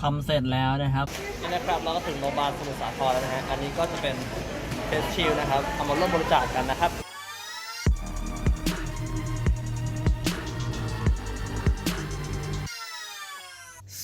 ทำเสร็จแล้วนะครับนี่นะครับเราก็ถึงโรงพยาบาลสมุทรสาครแล้วนะฮะอันนี้ก็จะเป็นเฟสชิลนะครับเอามาร่วมบริจาคกันนะครับ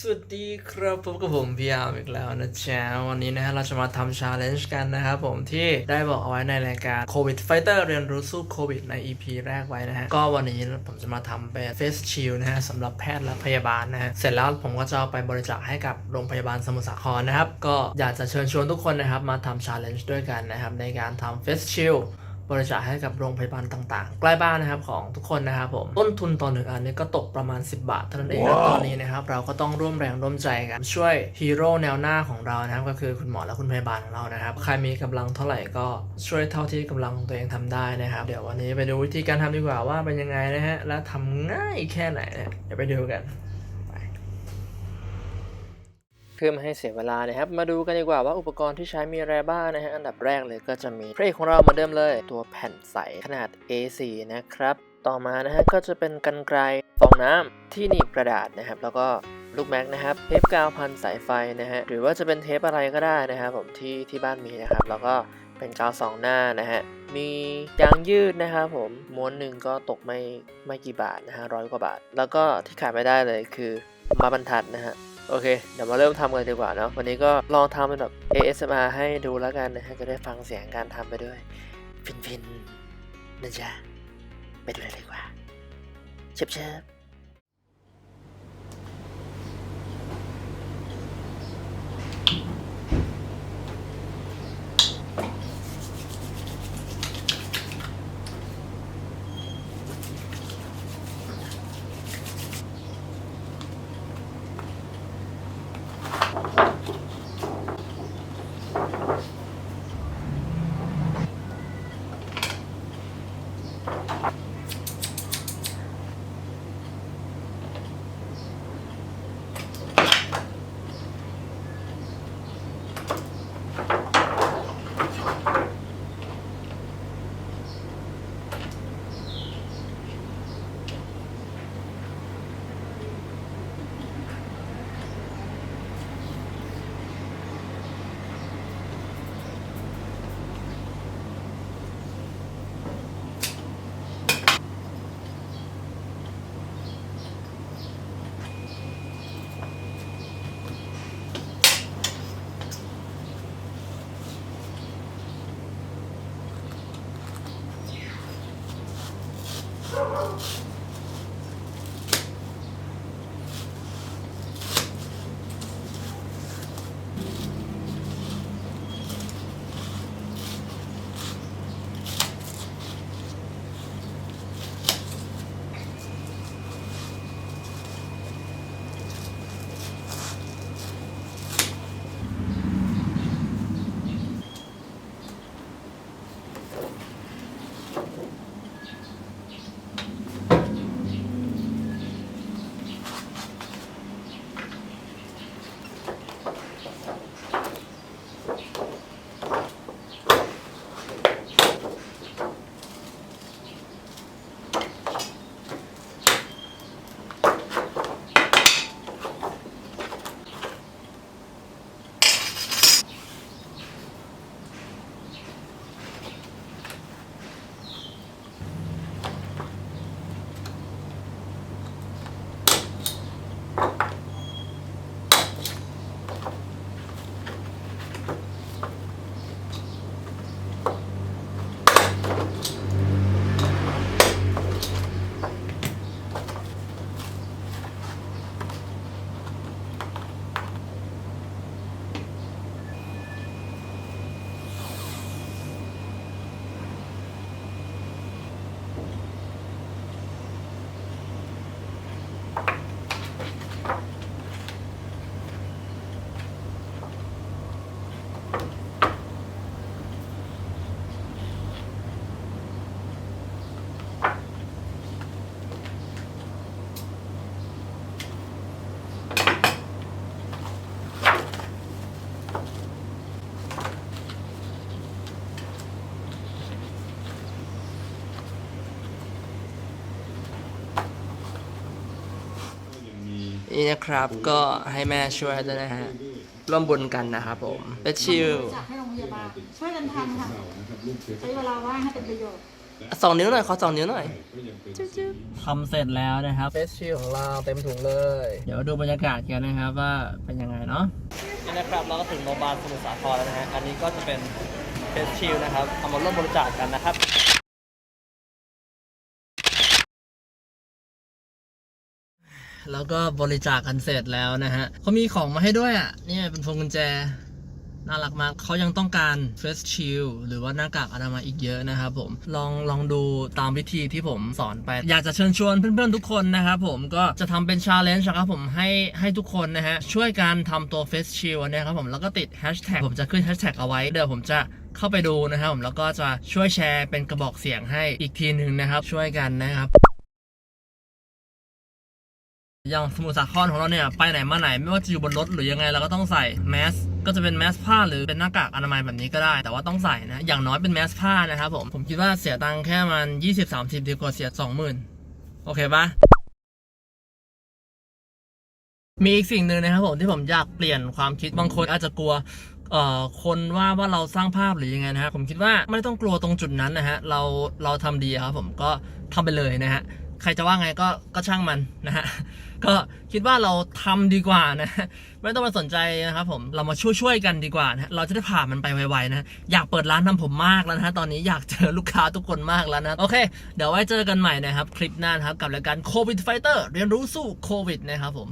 สวัสดีครับพบกับผมพี่อาร์มอีกแล้วนะจ๊ะวันนี้นะฮะเราจะมาทำชาเลนจ์กันนะครับผมที่ได้บอกเอาไว้ในรายการ COVID Fighter เรียนรู้สู้โควิดใน EP แรกไว้นะฮะก็วันนี้ผมจะมาทำเป็น Face Shield นะฮะสำหรับแพทย์และพยาบาลนะฮะเสร็จแล้วผมก็จะเอาไปบริจาคให้กับโรงพยาบาลสมุทรสาครนะครับ ก็อยากจะเชิญชวนทุกคนนะครับมาทำชาเลนจ์ด้วยกันนะครับในการทำ Face Shield บริจาคให้กับโรงพยาบาลต่างๆ ใกล้บ้านนะครับของทุกคนนะครับผมต้นทุนต่อหนึ่งอันนี้ก็ตกประมาณ 10 บาทเท่านั้นเองนะตอนนี้นะครับเราก็ต้องร่วมแรงร่วมใจกันช่วยฮีโร่แนวหน้าของเรานะครับก็คือคุณหมอและคุณพยาบาลของเรานะครับใครมีกำลังเท่าไหร่ก็ช่วยเท่าที่กำลังตัวเองทำได้นะครับ เดี๋ยววันนี้ไปดูวิธีการทำดีกว่าว่าเป็นยังไงนะฮะและทำง่ายแค่ไหนเนี่ยเดี๋ยวไปดูกัน เพื่อไม่ให้เสียเวลานะครับ มาดูกันดีกว่าว่าอุปกรณ์ที่ใช้มีอะไรบ้างนะฮะ อันดับแรกเลยก็จะมีพระเอกของเราเหมือนเดิมเลย ตัวแผ่นใสขนาด A4 นะครับ ต่อมานะฮะก็จะเป็นกันไกรฟองน้ำที่หนีบกระดาษนะครับ แล้วก็ลูกแม็กนะครับ เทปกาวพันสายไฟนะฮะ หรือว่าจะเป็นเทปอะไรก็ได้นะครับผมที่ที่บ้านมีนะครับ แล้วก็เป็นกาวสองหน้านะฮะ มียางยืดนะครับผม ม้วนหนึ่งก็ตกไม่ไม่กี่บาทนะฮะร้อยกว่าบาท แล้วก็ที่ขาดไม่ได้เลยคือมาบรรทัดนะฮะ โอเค เดี๋ยวมาเริ่มทำกันดีกว่าเนาะวันนี้ก็ลองทำเป็นแบบ ASMR ให้ดูแล้วกันนะฮะจะได้ฟังเสียงการทำไปด้วยฟินๆนะจ๊ะไปดูเลยดีกว่าเชิบเชิบ นี่นะครับก็ให้แม่ช่วยด้วยนะฮะร่วมบุญกันนะครับผมเปชิลบริจาคให้โรงพยาบาลช่วยกันทำค่ะใช้เวลาว่างให้เป็นประโยชน์สองนิ้วหน่อยขอสองนิ้วหน่อยทำเสร็จแล้วนะครับเฟสชิลของเราเต็มถุงเลย เดี๋ยวดูบรรยากาศกันนะครับว่าเป็นยังไงเนาะนี่นะครับเราก็ถึงโรงพยาบาลสมุทรสาครแล้วนะฮะอันนี้ก็จะเป็นเฟสชิลนะครับเอามาร่วมบริจาคกันนะครับ แล้วก็บริจาคกันเสร็จแล้วนะฮะเขามีของมาให้ด้วยอะนี่เป็นพวงกุญแจน่ารักมากเขายังต้องการ face shield หรือว่าหน้ากากอนามัยอีกเยอะนะครับผม ลองลองดูตามวิธีที่ผมสอนไป อยากจะเชิญชวนเพื่อนๆทุกคนนะครับผมก็จะทำเป็น challenge นะครับผมให้ให้ทุกคนนะฮะ ช่วยกันทำตัว face shield นเนะครับผมแล้วก็ติด hashtag ผมจะขึ้น hashtag เอาไว้ เดี๋ยวผมจะเข้าไปดูนะครับผมแล้วก็จะช่วยแชร์เป็นกระบอกเสียงให้อีกทีหนึ่งนะครับ ช่วยกันนะครับ อย่างสมุทรสาครของเราเนี่ยไปไหนมาไหนไม่ว่าจะอยู่บนรถหรือยังไงเราก็ต้องใส่แมสก็จะเป็นแมสผ้าหรือเป็นหน้ากากอนามัยแบบนี้ก็ได้ แต่ว่าต้องใส่นะ อย่างน้อยเป็นแมสผ้านะครับผม ผมคิดว่าเสียตังค์แค่มัน 20 30 ดีกว่าเสีย 20,000 โอเคปะมีอีกสิ่งหนึ่งนะครับผมที่ผมอยากเปลี่ยนความคิดบางคนอาจจะกลัวเอ่อคนว่าว่าเราสร้างภาพหรือยังไงนะฮะผมคิดว่าไม่ต้องกลัวตรงจุดนั้นนะฮะเราเราทำดีครับผมก็ทำไปเลยนะฮะ ใครจะว่าไงก็ก็ช่างมันนะฮะก็คิดว่าเราทำดีกว่านะไม่ต้องมาสนใจนะครับผมเรามาช่วยๆกันดีกว่านะเราจะได้ผ่านมันไปไวๆนะอยากเปิดร้านทำผมมากแล้วนะฮะตอนนี้อยากเจอลูกค้าทุกคนมากแล้วนะโอเค เดี๋ยวไว้เจอกันใหม่นะครับ คลิปหน้านะครับกับรายการโควิดไฟเตอร์เรียนรู้สู้โควิดนะครับผม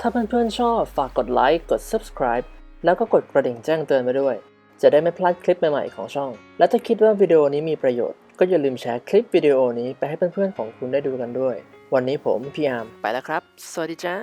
ถ้าเพื่อนๆชอบฝากกดไลค์กด subscribe แล้วก็กดกระดิ่งแจ้งเตือนไปด้วย จะได้ไม่พลาดคลิปใหม่ๆของช่อง และถ้าคิดว่าวิดีโอนี้มีประโยชน์ ก็อย่าลืมแชร์คลิปวิดีโอนี้ไปให้เพื่อนๆของคุณได้ดูกันด้วย วันนี้ผมพี่อาร์มไปแล้วครับ สวัสดีจ้า